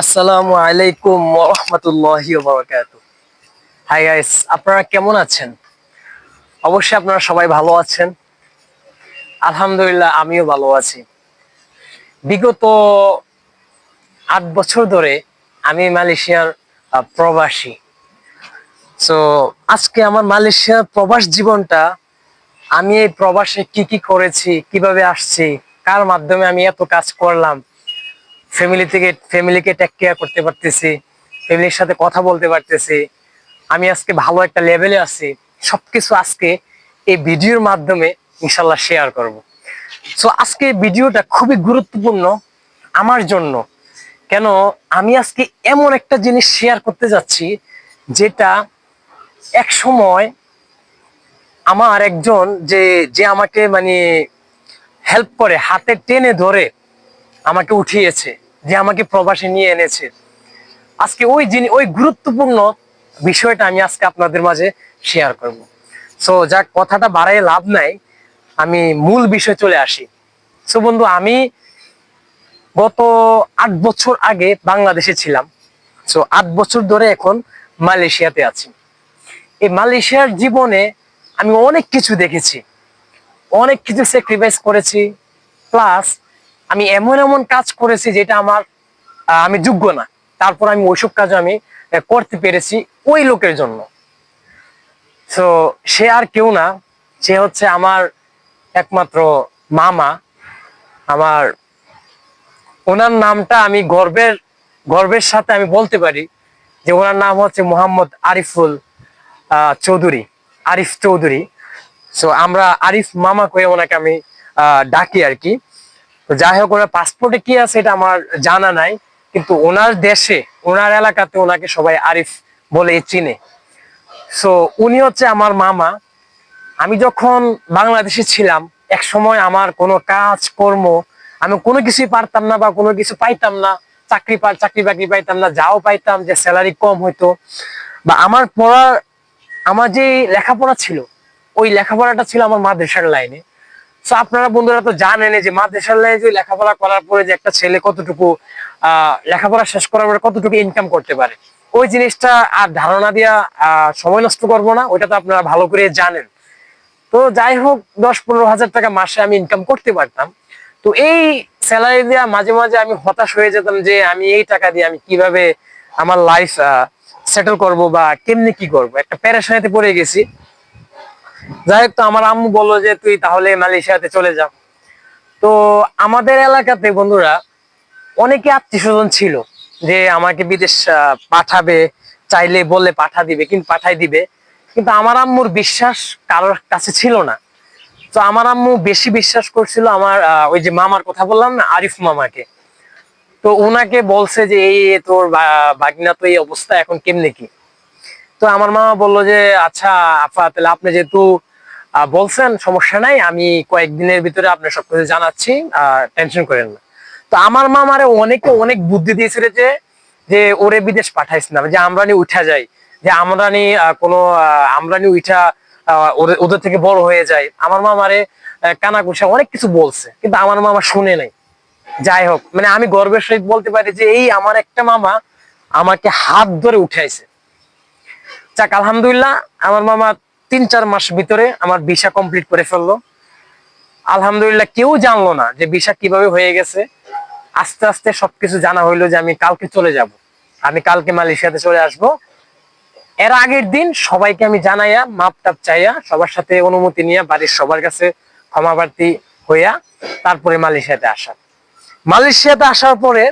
আসসালামু আলাইকুম রহমতুল্লাহি হাই গাইস আপনারা কেমন আছেন? অবশ্যই আপনারা সবাই ভালো আছেন। আলহামদুলিল্লাহ, আমিও ভালো আছি। বিগত আট বছর ধরে আমি মালয়েশিয়ার প্রবাসী। সো আজকে আমার মালয়েশিয়ার প্রবাস জীবনটা আমি এই প্রবাসে কি কি করেছি, কীভাবে আসছি, কার মাধ্যমে আমি এত কাজ করলাম ফ্যামিলি থেকে ফ্যামিলিকে টেক কেয়ার করতে পারতেছি ফ্যামিলির সাথে কথা বলতে পারতেছি। আমি আজকে ভালো একটা লেভেলে আছি। সবকিছু আজকে এই ভিডিওর মাধ্যমে ইনশাল্লাহ শেয়ার করব। সো আজকে ভিডিওটা খুবই গুরুত্বপূর্ণ আমার জন্য। কেন? আমি আজকে এমন একটা জিনিস শেয়ার করতে যাচ্ছি, যেটা এক সময় আমার একজন যে যে আমাকে মানে হেল্প করে, হাতে টেনে ধরে আমাকে উঠিয়েছে। যে আমাকে প্রবাসে নিয়ে এনেছে। আজকে ওই জিনিস ওই গুরুত্বপূর্ণ বিষয়টা আমি আজকে আপনাদের মাঝে শেয়ার করব। সো যাক, কথাটা বাড়াই লাভ নাই। আমি মূল বিষয় চলে আসি। সো বন্ধু, আমি গত আট বছর আগে বাংলাদেশে ছিলাম। সো আট বছর ধরে এখন মালয়েশিয়াতে আছি। এই মালয়েশিয়ার জীবনে আমি অনেক কিছু দেখেছি। অনেক কিছু স্যাক্রিফাইস করেছি। প্লাস আমি এমন এমন কাজ করেছি যেটা আমার আমি যোগ্য না। তারপর আমি ওইসব কাজ আমি করতে পেরেছি ওই লোকের জন্য। তো সে আর কেউ না। সে হচ্ছে আমার একমাত্র মামা। আমার, ওনার নামটা আমি গর্বের গর্বের সাথে আমি বলতে পারি যে ওনার নাম হচ্ছে মোহাম্মদ আরিফুল চৌধুরী, আরিফ চৌধুরী। সো আমরা আরিফ মামা করে ওনাকে আমি ডাকি আর কি। তো যাই হোক, ওনার পাসপোর্টে কি আছে এটা আমার জানা নাই, কিন্তু ওনার দেশে, ওনার এলাকাতে ওনাকে সবাই আরিফ বলে চিনে। সো উনি হচ্ছে আমার মামা। আমি যখন বাংলাদেশে ছিলাম এক সময় আমার কোনো কাজ, কর্ম, আমি কোনো কিছুই পারতাম না বা কোনো কিছু পাইতাম না, চাকরি পা, চাকরি বাকরি পাইতাম না, যাও পাইতাম যে স্যালারি কম হইতো। বা আমার পড়ার, আমার যে লেখাপড়া ছিল, ওই লেখাপড়াটা ছিল আমার মাদ্রাসার লাইনে তো আপনারা বন্ধুরা তো জানেন যে মাদ্রাসার লাইনে যে লেখাপড়া করার পরে যে একটা ছেলে কতটুকু, আহ, লেখাপড়া শেষ করার পরে কতটুকু ইনকাম করতে পারে, ওই জিনিসটা আর ধারণা দিয়া সময় নষ্ট করব না, ওইটা তো আপনারা ভালো করে জানেন। তো যাই হোক, দশ পনেরো হাজার টাকা মাসে আমি ইনকাম করতে পারতাম। তো এই স্যালারি দেওয়া মাঝে মাঝে আমি হতাশ হয়ে যেতাম যে আমি এই টাকা দিয়ে আমি কীভাবে আমার লাইফ সেটেল করব বা কেমনি কি করব। একটা প্যারেশানিতে পড়ে গেছি। যাই হোক, তো আমার আম্মু বলল যে, তুই তাহলে মালয়েশিয়াতে চলে যা। তো আমাদের এলাকাতে বন্ধুরা, অনেকে আত্মীয় স্বজন ছিল যে, আমাকে বিদেশ পাঠাবে, চাইলে বললে পাঠা দিবে, কিন্তু পাঠাই দিবে। কিন্তু আমার আম্মুর বিশ্বাস কারোর কাছে ছিল না। তো আমার আম্মু বেশি বিশ্বাস করছিল আমার ওই যে মামার কথা বললাম না, আরিফ মামাকে। তো ওনাকে বলছে যে, এই তোর বাগিনা তো এই অবস্থা, এখন কেমনে কি? তো আমার মামা বলল যে আচ্ছা আফা তাহলে আপনি যেহেতু বলছেন সমস্যা নাই আমি কয়েকদিনের ভিতরে আপনার সবকিছু জানাচ্ছি টেনশন করেন না। তো আমার মামারে অনেকে অনেক বুদ্ধি দিয়েছিল যে যে ওরে বিদেশ পাঠাইস না যে আমরানি উঠা যাই যে আমরানি আহ, কোনো আহ, আমরানি উঠা ওদের- থেকে বড় হয়ে যায় আমার মামারে আহ, কানাকুশা অনেক কিছু বলছে কিন্তু আমার মামা শুনে নাই। যাই হোক মানে আমি গর্বের সহিত বলতে পারি যে এই আমার একটা মামা আমাকে হাত ধরে উঠাইছে। যাক, আলহামদুলিল্লাহ, আমার মামা তিন চার মাস ভিতরে আমার ভিসা কমপ্লিট করে ফেলল। আলহামদুলিল্লাহ কেউ জানলো না যে ভিসা কীভাবে হয়ে গেছে। আস্তে আস্তে সবকিছু জানা হইল যে আমি কালকে চলে যাব। আমি কালকে মালয়েশিয়াতে চলে আসব। এর আগের দিন সবাইকে আমি জানাইয়া, মাপ টাপ চাইয়া, সবার সাথে অনুমতি নিয়ে বাড়ির সবার কাছে ক্ষমা হইয়া তারপরে মালয়েশিয়াতে আসা। মালয়েশিয়াতে আসার পরে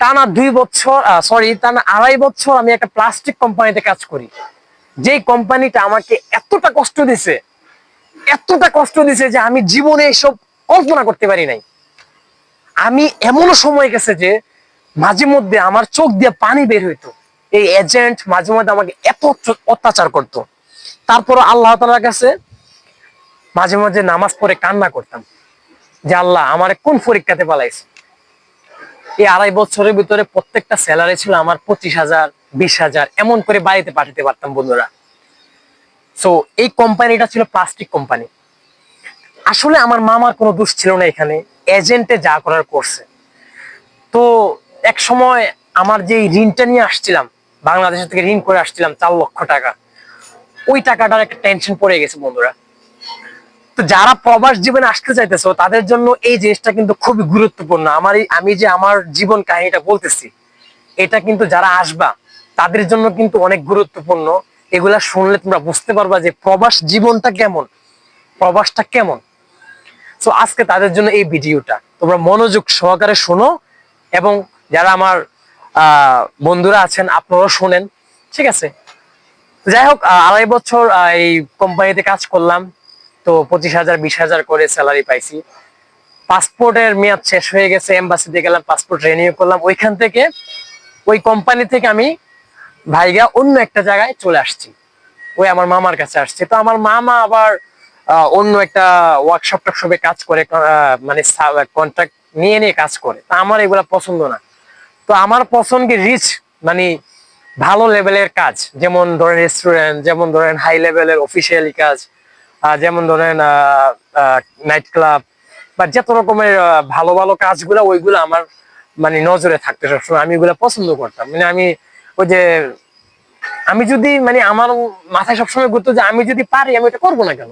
টানা দুই বছর সরি টানা আড়াই বছর আমি একটা প্লাস্টিক কোম্পানিতে কাজ করি। যে কোম্পানিটা আমাকে এতটা কষ্ট দিছে, এতটা কষ্ট দিছে যে আমি জীবনে এসব কল্পনা করতে পারি নাই। আমি এমনও সময় গেছে যে মাঝে মধ্যে আমার চোখ দিয়ে পানি বের হইতো। এই এজেন্ট মাঝে মধ্যে আমাকে এত অত্য- অত্যাচার করত। তারপর আল্লাহ তালার কাছে মাঝে মাঝে নামাজ পড়ে কান্না করতাম যে আল্লাহ আমার কোন পরীক্ষাতে পালাইছে? এই আড়াই বছরের ভিতরে প্রত্যেকটা স্যালারি ছিল আমার পঁচিশ হাজার, বিশ হাজার, এমন করে বাড়িতে পাঠাতে পারতাম বন্ধুরা। সো এই কোম্পানিটা ছিল প্লাস্টিক কোম্পানি আসলে আমার মামার কোনো দোষ ছিল না এখানে এজেন্টে যা করার করছে। তো এক সময় আমার যে ঋণটা নিয়ে আসছিলাম, বাংলাদেশ থেকে ঋণ করে আসছিলাম চার লক্ষ টাকা, ওই টাকাটার একটা টেনশন পড়ে গেছে বন্ধুরা। তো যারা প্রবাস জীবনে আসতে চাইতেছো, তাদের জন্য এই জিনিসটা কিন্তু খুবই গুরুত্বপূর্ণ। আমার আমি যে আমার জীবন কাহিনীটা বলতেছি, এটা কিন্তু যারা আসবা, তাদের জন্য কিন্তু অনেক গুরুত্বপূর্ণ। এগুলা শুনলে তোমরা বুঝতে পারবা যে প্রবাস জীবনটা কেমন, প্রবাসটা কেমন। তো আজকে তাদের জন্য এই ভিডিওটা। তোমরা মনোযোগ সহকারে শোনো এবং যারা আমার বন্ধুরা আছেন, আপনারাও শোনেন, ঠিক আছে? যাই হোক আড়াই বছর এই কোম্পানিতে কাজ করলাম। তো পঁচিশ হাজার, বিশ হাজার করে স্যালারি পাইছি। পাসপোর্টের মেয়াদ শেষ হয়ে গেছে এম্বাসিতে গেলাম, পাসপোর্ট রিনিউ করলাম। ওইখান থেকে, ওই কোম্পানি থেকে আমি ভাইগা অন্য একটা জায়গায় চলে আসছি। ওই আমার মামার কাছে আসছে। তো আমার মামা আবার অন্য একটা ওয়ার্কশপ টকশপে কাজ করে মানে কন্ট্রাক্ট নিয়ে নিয়ে কাজ করে। তা আমার এগুলা পছন্দ না। তো আমার পছন্দ রিচ মানে ভালো লেভেলের কাজ, যেমন ধরেন রেস্টুরেন্ট যেমন ধরেন হাই লেভেলের অফিসিয়ালি কাজ যেমন ধরেন নাইট ক্লাব বা যত রকমের ভালো ভালো কাজগুলো, ওইগুলো আমার মানে নজরে থাকতে সবসময়। আমি ওগুলো পছন্দ করতাম। মানে আমি ওই যে, আমি যদি মানে আমার মাথায় সবসময় ঘুরতো যে আমি যদি পারি, আমি এটা করব না কেন?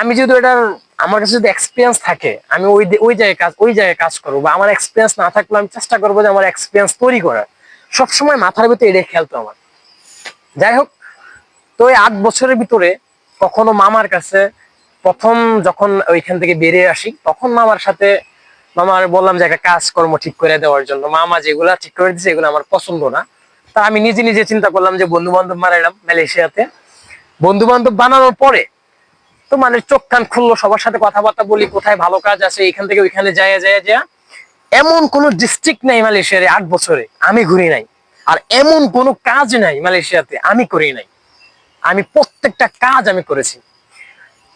আমি যদি এটার আমার কাছে যদি এক্সপিরিয়েন্স থাকে, আমি ওই ওই জায়গায় কাজ, ওই জায়গায় কাজ করব বা আমার এক্সপিরিয়েন্স না থাকলে আমি চেষ্টা করব যে আমার এক্সপিরিয়েন্স তৈরি করার। সবসময় মাথার ভিতরে এটাই খেলতো আমার। যাই হোক, তো এই আট বছরের ভিতরে কখনো মামার কাছে প্রথম যখন ওইখান থেকে বেরিয়ে আসি, তখন মামার সাথে মামার বললাম যে, একটা কাজকর্ম ঠিক করে দেওয়ার জন্য। মামা যেগুলা ঠিক করে দিচ্ছে এগুলো আমার পছন্দ না। তা আমি নিজে নিজে চিন্তা করলাম যে বন্ধু বান্ধব মারাইলাম মালয়েশিয়াতে। বন্ধু বান্ধব বানানোর পরে তো মানে চোখ কান খুললো, সবার সাথে কথাবার্তা বলি, কোথায় ভালো কাজ আছে, এখান থেকে ওইখানে যায় যায় যায়। এমন কোন ডিস্ট্রিক্ট নাই মালয়েশিয়ার আট বছরে, আমি ঘুরি নাই। আর এমন কোনো কাজ নাই মালয়েশিয়াতে, আমি করি নাই। আমি প্রত্যেকটা কাজ আমি করেছি।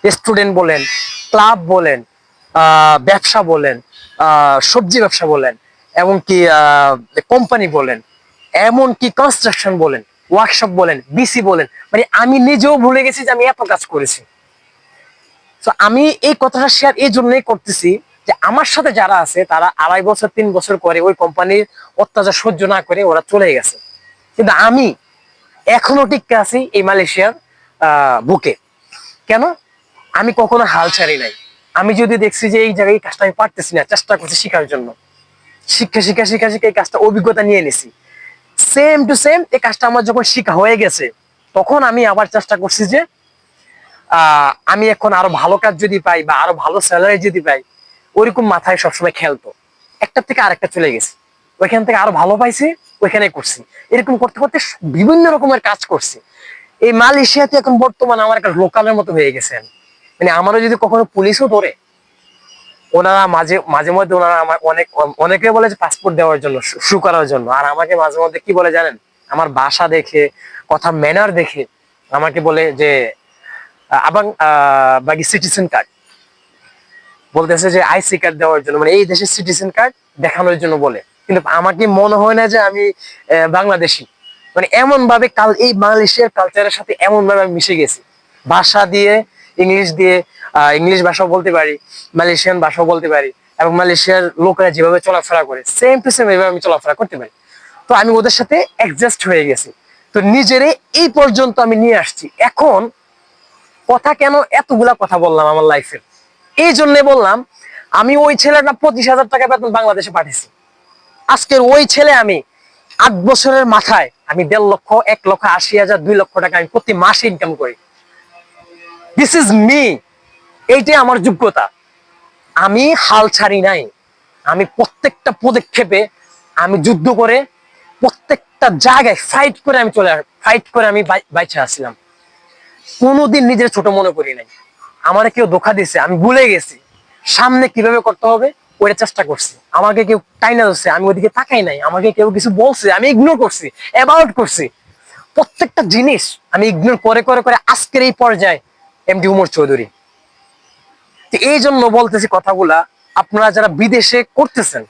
স্টুডেন্ট বলেন ক্লাব বলেন ব্যবসা বলেন সবজি ব্যবসা বলেন, এমনকি কোম্পানি বলেন, এমনকি কনস্ট্রাকশন বলেন ওয়ার্কশপ বলেন বিসি বলেন মানে আমি নিজেও ভুলে গেছি যে আমি এত কাজ করেছি। তো আমি এই কথাটা শেয়ার এই জন্যই করতেছি যে আমার সাথে যারা আছে, তারা আড়াই বছর, তিন বছর করে ওই কোম্পানির অত্যাচার সহ্য না করে ওরা চলে গেছে। কিন্তু আমি এখনও টিকে আছি এই মালয়েশিয়ার বুকে। কেন? আমি কখনো হাল ছাড়ি নাই। আমি যদি দেখছি যে এই জায়গায় কাজটা আমি পারতেছি না, চেষ্টা করছি শেখার জন্য। শিক্ষা শিক্ষা শিক্ষা শিক্ষা এই কাজটা অভিজ্ঞতা নিয়ে নিছি সেম টু সেম এই কাজটা আমার যখন শিখা হয়ে গেছে, তখন আমি আবার চেষ্টা করছি যে আমি এখন আরও ভালো কাজ যদি পাই বা আরও ভালো স্যালারি যদি পাই, ওইরকম মাথায় সবসময় খেলতো। একটা থেকে আরেকটা চলে গেছে। ওইখান থেকে আরও ভালো পাইছি ওইখানে করছি। এরকম করতে করতে বিভিন্ন রকমের কাজ করছি। এই মালয়েশিয়াতে এখন বর্তমানে আমার একটা লোকালের মতো হয়ে গেছেন মানে আমারও যদি কখনো পুলিশও ধরে, ওনারা মাঝে মাঝে মধ্যে ওনারা আমার অনেক, অনেকে বলে যে পাসপোর্ট দেওয়ার জন্য, শু করার জন্য। আর আমাকে মাঝে মধ্যে কি বলে জানেন? আমার বাসা দেখে, কথা ম্যানার দেখে আমাকে বলে যে, আবাং বাকি সিটিজেন কার্ড বলতেছে যে, আইসি কার্ড দেওয়ার জন্য। মানে এই দেশের সিটিজেন কার্ড দেখানোর জন্য বলে। কিন্তু আমাকে মনে হয় না যে আমি বাংলাদেশি? মানে এমন ভাবে কাল, এই বাংলাদেশের কালচারের সাথে এমন ভাবে আমি মিশে গেছি। ভাষা দিয়ে, ইংলিশ দিয়ে ইংলিশ ভাষাও বলতে পারি, মালয়েশিয়ান ভাষাও বলতে পারি, এবং মালয়েশিয়ার লোকেরা যেভাবে চলাফেরা করে সেম টু সেম এভাবে আমি চলাফেরা করতে পারি। তো আমি ওদের সাথে অ্যাডজাস্ট হয়ে গেছি। তো নিজেরে এই পর্যন্ত আমি নিয়ে আসছি। এখন কথা কেন এতগুলা কথা বললাম আমার লাইফের এই জন্য বললাম, আমি ওই ছেলেটা পঁচিশ হাজার টাকা বেতন বাংলাদেশে পাঠিয়েছি। আজকের ওই ছেলে আমি আট বছরের মাথায় আমি দেড় লক্ষ, এক লক্ষ, আশি হাজার, দুই লক্ষ টাকা আমি প্রতি মাসে ইনকাম করি। দিস ইজ মি এইটাই আমার যোগ্যতা। আমি হাল ছাড়ি নাই। আমি প্রত্যেকটা পদক্ষেপে আমি যুদ্ধ করে প্রত্যেকটা জায়গায় ফাইট করে আমি চলে ফাইট করে আমি বাই- বাইচে আসছিলাম। কোনোদিন নিজের ছোট মনে করি নাই। আমারে কেউ ধোকা দিছে, আমি ভুলে গেছি। সামনে কীভাবে করতে হবে? ওইটা চেষ্টা করছি। আমাকে কেউ টাইনা ধরছে আমি ওদিকে তাকাই নাই। আমাকে কেউ কিছু বলছে, আমি ইগনোর করছি অ্যাবাউট করছি। প্রত্যেকটা জিনিস আমি ইগনোর করে করে করে আজকের এই পর্যায়ে এমডি উমর চৌধুরী। এই জন্য বলতেছি কথাগুলা, আপনারা যারা বিদেশে করতেছেন,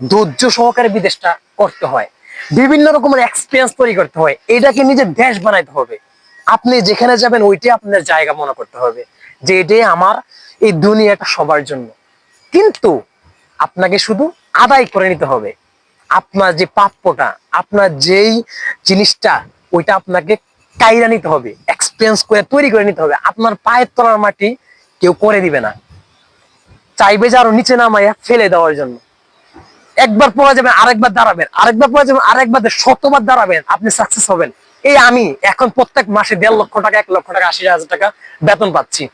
ধৈর্য সহকারে বিদেশটা করতে হয়। বিভিন্ন রকমের এক্সপিরিয়েন্স তৈরি করতে হয়। এটাকে নিজের দেশ বানাইতে হবে। আপনি যেখানে যাবেন, ওইটাই আপনার জায়গা মনে করতে হবে। যে এটাই আমার এই দুনিয়াটা সবার জন্য। কিন্তু আপনাকে শুধু আদায় করে নিতে হবে। আপনার যে প্রাপ্যটা, আপনার যেই জিনিসটা, ওইটা আপনাকে কাইরা নিতে হবে এক্সপিরিয়েন্স করে তৈরি করে নিতে হবে। আপনার পায়ের তলার মাটি কেউ করে দিবে না। চাইবে যে আরও নিচে নামাইয়া ফেলে দেওয়ার জন্য। একবার পড়া যাবেন আরেকবার দাঁড়াবেন। আরেকবার পড়া যাবেন আরেকবার শতবার দাঁড়াবেন। আপনি সাকসেস হবেন। এই আমি এখন প্রত্যেক মাসে দেড় লক্ষ টাকা, এক লক্ষ টাকা, আশি হাজার টাকা বেতন পাচ্ছি।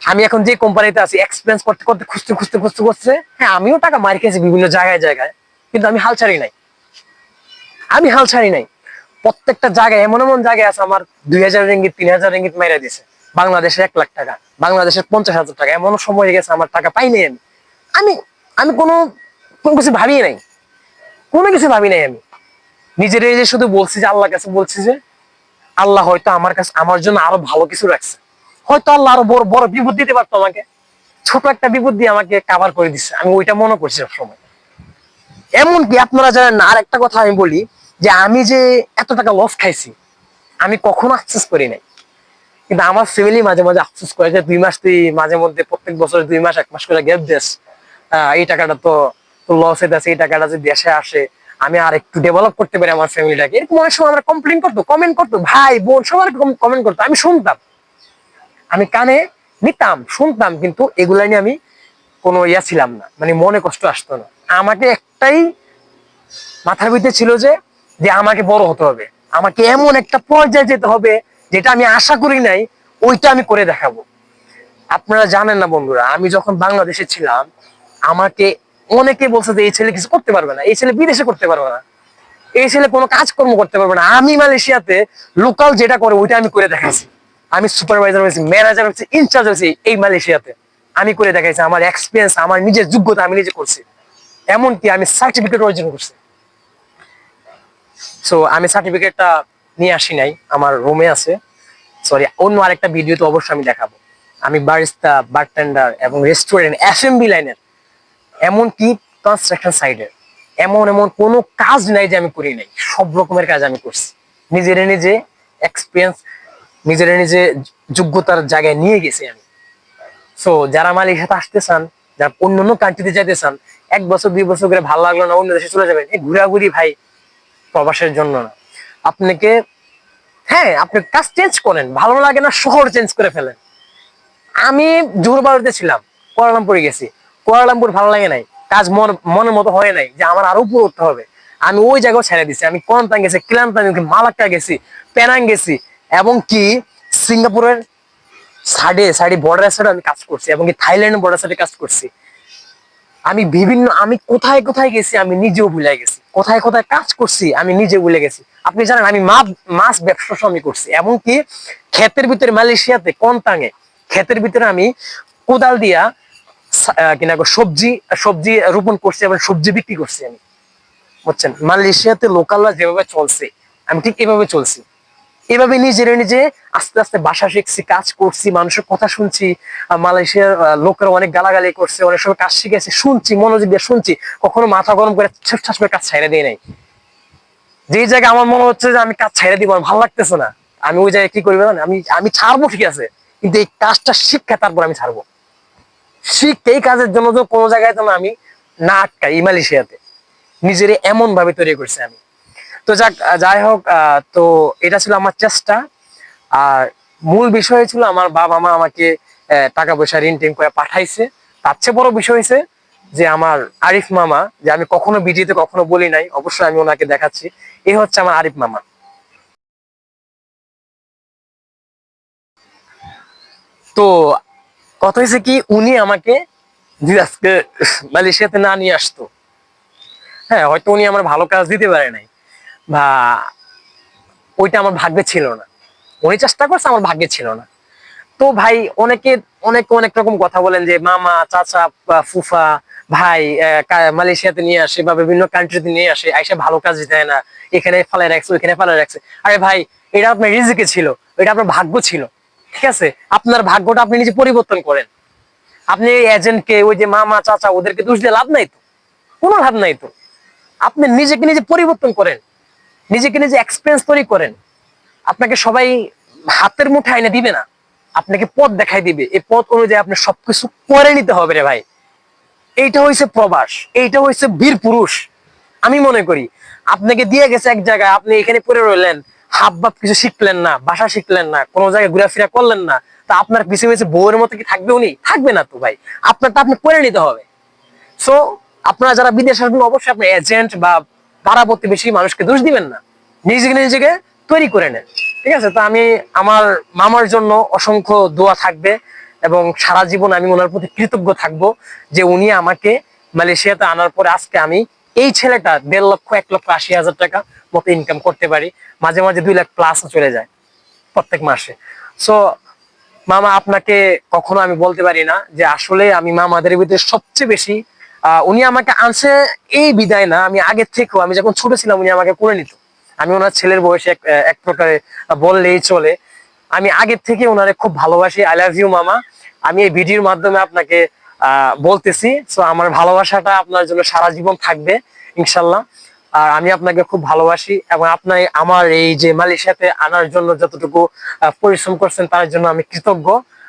আমি এখন যে কোম্পানিতে আছি এক্সপিরিয়েন্স করতে করতে খুঁজতে খুঁজতে খুঁজতে খুঁজতে হ্যাঁ আমিও টাকা মারি খেয়েছি বিভিন্ন জায়গায় জায়গায়, কিন্তু আমি হাল ছাড়ি নাই। আমি হাল ছাড়ি নাই। প্রত্যেকটা জায়গায়, এমন এমন জায়গায় আছে, আমার দুই হাজার রিঙ্গিত তিন হাজার রিঙ্গিত মাইরা দিছে। বাংলাদেশের এক লাখ টাকা, বাংলাদেশের পঞ্চাশ হাজার টাকা, এমন সময় হয়ে গেছে, আমার টাকা পাইনি আমি। আমি আমি কোনো কোনো কিছু ভাবি নাই। কোনো কিছু ভাবি নাই আমি। নিজের এই যে শুধু বলছি যে আল্লাহর কাছে বলছি যে, আল্লাহ হয়তো আমার কাছে, আমার জন্য আরও ভালো কিছু রাখছে। হয়তো আল্লাহ আরও বড় বড় বিপদ দিতে পারতো আমাকে। ছোট একটা বিপদ দিয়ে আমাকে কাভার করে দিচ্ছে আমি ওইটা মনে করছি সবসময়। এমনকি আপনারা জানেন না আর একটা কথা আমি বলি যে আমি যে এত টাকা লস খাইছি আমি কখনো আফসোস করি নাই। কিন্তু আমার ফ্যামিলি মাঝে মাঝে আফসোস করে যে দুই মাস তুই মাঝে মধ্যে প্রত্যেক বছর দুই মাস এক মাস করে গ্যাপ আহ, এই টাকাটা তো লস যাচ্ছে এই টাকাটা যদি দেশে আসে আমি আর একটু ডেভেলপ করতে পারি আমার ফ্যামিলিটাকে এরকম অনেক সময় আমরা কমপ্লেন করতো কমেন্ট করতো ভাই বোন সবার কমেন্ট করতো। আমি শুনতাম। আমি কানে নিতাম, শুনতাম, কিন্তু এগুলা নিয়ে আমি কোনো ইয়া ছিলাম না। মানে মনে কষ্ট আসতো না। আমাকে একটাই মাথার ভিতরে ছিল যে যে আমাকে বড় হতে হবে। আমাকে এমন একটা পর্যায়ে যেতে হবে যেটা আমি আশা করি নাই, ওইটা আমি করে দেখাবো। আপনারা জানেন না বন্ধুরা, আমি যখন বাংলাদেশে ছিলাম, আমাকে অনেকে বলছে যে, এই ছেলে কিছু করতে পারবে না। এই ছেলে বিদেশে করতে পারবে না। এই ছেলে কোনো কাজকর্ম করতে পারবে না। আমি মালয়েশিয়াতে লোকাল যেটা করে, ওইটা আমি করে দেখাইছি। আমি সুপারভাইজার হয়েছি ম্যানেজার হয়েছি ইনচার্জ হয়েছি এই মালয়েশিয়াতে। আমি করে দেখাইছি, আমার এক্সপিরিয়েন্স আমার নিজের যোগ্যতা আমি নিজে করছি। এমনকি আমি সার্টিফিকেট অর্জন করছি। সো আমি সার্টিফিকেটটা নিয়ে আসি নাই, আমার রুমে আছে। সরি অন্য আরেকটা ভিডিও তো অবশ্যই আমি দেখাবো। আমি বারিস্তা বারটেন্ডার এবং রেস্টুরেন্ট অ্যাসেম্বলি লাইনের এমনকি কনস্ট্রাকশন সাইডের এমন এমন কোনো কাজ নাই যে আমি করি নাই। সব রকমের কাজ আমি করছি। নিজের নিজে এক্সপিরিয়েন্স নিজের নিজে যোগ্যতার জায়গায় নিয়ে গেছি আমি। সো যারা মালিকের সাথে আসতে চান, যারা অন্য অন্য কান্ট্রিতে যেতে চান, এক বছর, দুই বছর করে ভালো লাগল না, অন্য দেশে চলে যাবেন এই ঘুরাঘুরি ভাই প্রবাসের জন্য না। আপনাকে হ্যাঁ আপনি কাজ চেঞ্জ করেন, ভালো লাগে না শহর চেঞ্জ করে ফেলেন। আমি জোরবাড়িতে ছিলাম, কোয়ালালামপুরে গেছি। কোয়ালালামপুর ভালো লাগে নাই, কাজ মন মনের মতো হয় নাই, যে আমার আরও উপরে উঠতে হবে। আমি ওই জায়গাও ছেড়ে দিছি, আমি কোয়ান্তাং গেছি, ক্লান্তাং গেছি, মালাক্কা গেছি, পেনাং গেছি এবং কি সিঙ্গাপুরের সাইডে সাইডে বর্ডারের সাইডে আমি কাজ করছি এবং কি থাইল্যান্ডের বর্ডার সাইডে কাজ করছি। আমি বিভিন্ন, আমি কোথায় কোথায় গেছি আমি নিজেও ভুলে গেছি। কোথায় কোথায় কাজ করছি আমি নিজে ভুলে গেছি। আপনি জানেন, আমি মাছ ব্যবসা আমি করছি। এমনকি ক্ষেতের ভিতরে মালয়েশিয়াতে কন্তাঙে ক্ষেতের ভিতরে আমি কোদাল দিয়া কিনা সবজি সবজি রোপণ করছি এবং সবজি বিক্রি করছি আমি। বুঝছেন? মালয়েশিয়াতে লোকালরা যেভাবে চলছে, আমি ঠিক এভাবে চলছি। এভাবে নিজের নিজে আস্তে আস্তে বাসা শিখছি, কাজ করছি, মানুষের কথা শুনছি মালয়েশিয়ার লোকেরা অনেক গালাগালি করছে, অনেক সময় কাজ শিখেছি, শুনছি, মনোযোগ দিয়ে শুনছি, কখনো মাথা গরম করে ঠাস করে কাজ ছাইড়ে দিয়ে নাই। যে জায়গায় আমার মনে হচ্ছে যে আমি কাজ ছাইড়ে দিব ভালো লাগতেছে না, আমি ওই জায়গায় কি করব জানেন? আমি আমি ছাড়বো ঠিক আছে, কিন্তু এই কাজটা শিক্ষা তারপর আমি ছাড়বো। শিখতে এই কাজের জন্য তো কোনো জায়গায় যেন আমি না আটকাই মালয়েশিয়াতে। নিজের এমন ভাবে তৈরি করছি আমি। তো যাক যাই হোক তো এটা ছিল আমার চেষ্টা। আর মূল বিষয় ছিল আমার বাবা মা আমাকে টাকা পয়সা ঋণ টিন করে পাঠাইছে। তার চেয়ে বড় বিষয় হয়েছে যে আমার আরিফ মামা, যে আমি কখনো ভিডিওতে কখনো বলি নাই, অবশ্যই আমি ওনাকে দেখাচ্ছি। এ হচ্ছে আমার আরিফ মামা। তো কথা হয়েছে কি, উনি আমাকে মালয়েশিয়াতে না নিয়ে আসতো। হ্যাঁ হয়তো উনি আমার ভালো কাজ দিতে পারে নাই। বা ওইটা আমার ভাগ্যে ছিল না। উনি চেষ্টা করছে, আমার ভাগ্যে ছিল না। তো ভাই, অনেকে অনেক অনেক রকম কথা বলেন যে, মামা, চাচা ফুফা, ভাই মালয়েশিয়াতে নিয়ে আসে বা বিভিন্ন কান্ট্রিতে নিয়ে আসে, আইসা ভালো কাজ দেয় না, এখানে ফালাই রাখছে, ওইখানে ফালাই রাখছে। আরে ভাই, এটা আপনার রিজিকে ছিল, এটা আপনার ভাগ্য ছিল, ঠিক আছে? আপনার ভাগ্যটা আপনি নিজে পরিবর্তন করেন। আপনি এই এজেন্টকে ওই যে মামা, চাচা, ওদেরকে দোষ দিয়ে লাভ নাই তো? কোনো লাভ নাই তো? আপনি নিজেকে নিজে পরিবর্তন করেন। নিজেকে নিজে এক্সপিরিয়েন্স তৈরি করেন। আপনাকে সবাই হাতের মুঠে এনে দিবে না। আপনাকে পথ দেখাই দিবে। এই পথ অনুযায়ী আপনি সবকিছু করে নিতে হবে রে ভাই। এইটা হয়েছে প্রবাস। এইটা হয়েছে বীর পুরুষ। আমি মনে করি, আপনাকে দিয়ে গেছে এক জায়গায়, আপনি এখানে পড়ে রইলেন হাব বাপ কিছু শিখলেন না ভাষা শিখলেন না, কোনো জায়গায় ঘোরাফেরা করলেন না, তা আপনার পিছনে পিছনে বউয়ের মতো কি থাকবে উনি? থাকবে না তো ভাই। আপনার তো আপনি করে নিতে হবে। সো আপনারা যারা বিদেশ আসবেন, অবশ্যই আপনি এজেন্ট বা পাড়া প্রতিবেশী মানুষকে দোষ দিবেন না। নিজেকে নিজেকে তৈরি করে নেন। ঠিক আছে? তো আমি আমার মামার জন্য অসংখ্য দোয়া থাকবে এবং সারা জীবন আমি ওনার প্রতি কৃতজ্ঞ থাকব যে উনি আমাকে মালয়েশিয়াতে আনার পরে আজকে আমি এই ছেলেটা দেড় লক্ষ, এক লক্ষ আশি হাজার টাকা মতো ইনকাম করতে পারি। মাঝে মাঝে দুই লাখ প্লাস চলে যায় প্রত্যেক মাসে। সো মামা, আপনাকে কখনো আমি বলতে পারি না যে আসলে আমি মামাদের ভিতরে সবচেয়ে বেশি উনি আমাকে আনছে এই বিদায় না, আমি আগের থেকেও, আমি যখন ছোট ছিলাম, উনি আমাকে করে নিত। আমি ওনার ছেলের বয়সে এক প্রকারে বললেই চলে। আমি আগের থেকে ওনারে খুব ভালোবাসি আই লাভ ইউ মামা। আমি এই ভিডিওর মাধ্যমে আপনাকে বলতেছি সো আমার ভালোবাসাটা আপনার জন্য সারা জীবন থাকবে, ইনশাল্লাহ। আর আমি আপনাকে খুব ভালোবাসি, এবং আপনার আমার এই যে মালয়েশিয়াতে আনার জন্য যতটুকু পরিশ্রম করছেন, তার জন্য আমি কৃতজ্ঞ।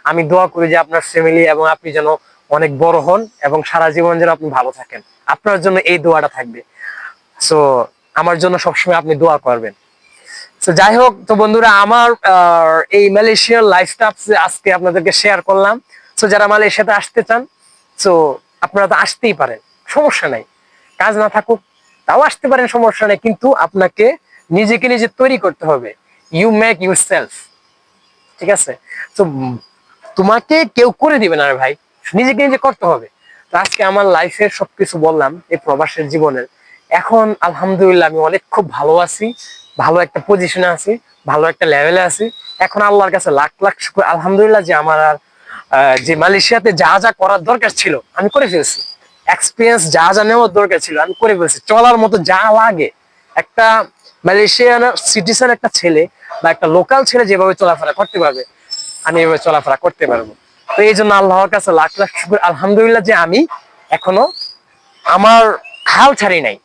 আমি দোয়া করি যে আপনার ফ্যামিলি এবং আপনি যেন অনেক বড় হন এবং সারা জীবন যেন আপনি ভালো থাকেন। আপনার জন্য এই দোয়াটা থাকবে। সো আমার জন্য সবসময় আপনি দোয়া করবেন। তো যাই হোক, তো বন্ধুরা, আমার এই মালয়েশিয়ার লাইফটা আজকে আপনাদেরকে শেয়ার করলাম। তো যারা মালয়েশিয়াতে আসতে চান তো আপনারা তো আসতেই পারেন। সমস্যা নাই। কাজ না থাকুক, তাও আসতে পারেন, সমস্যা নেই। কিন্তু আপনাকে নিজেকে নিজে তৈরি করতে হবে। ইউ মেক ইউর সেলফ ঠিক আছে? তো তোমাকে কেউ করে দিবে না ভাই। নিজেকে নিজে করতে হবে। তো আজকে আমার লাইফের সবকিছু বললাম, এই প্রবাসের জীবনের। এখন আলহামদুলিল্লাহ আমি অনেক খুব ভালো আছি, ভালো একটা পজিশনে আছি, ভালো একটা লেভেলে আছি। এখন আল্লাহর কাছে লাখ লাখ শুক্র, আলহামদুলিল্লাহ যে আমার আর যে মালয়েশিয়াতে যা যা করার দরকার ছিল, আমি করে ফেলছি। এক্সপিরিয়েন্স যা যা নেওয়ার দরকার ছিল, আমি করে ফেলছি। চলার মতো যা লাগে। একটা মালয়েশিয়ান সিটিজেন একটা ছেলে বা একটা লোকাল ছেলে যেভাবে চলাফেরা করতে পারবে, আমি এভাবে চলাফেরা করতে পারব। তো এই জন্য আল্লাহর কাছে লাখ লাখ শুক্র। আলহামদুলিল্লাহ যে আমি এখনও আমার হাল ছাড়ি নাই।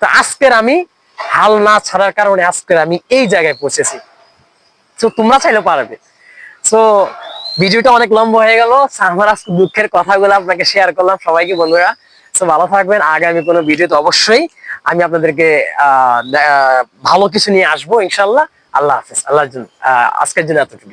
তো আজকের আমি হাল না ছাড়ার কারণে আজকের আমি এই জায়গায় পৌঁছেছি। তো তোমরা চাইলে পারবে। তো ভিডিওটা অনেক লম্বা হয়ে গেল। আমার আজকে দুঃখের কথাগুলো আপনাকে শেয়ার করলাম সবাইকে বন্ধুরা। তো ভালো থাকবেন। আগামী কোনো ভিডিওতে অবশ্যই আমি আপনাদেরকে আহ, ভালো কিছু নিয়ে আসব ইনশাল্লাহ আল্লাহ হাফিজ। আহ, আজকের জন্য এতটুকু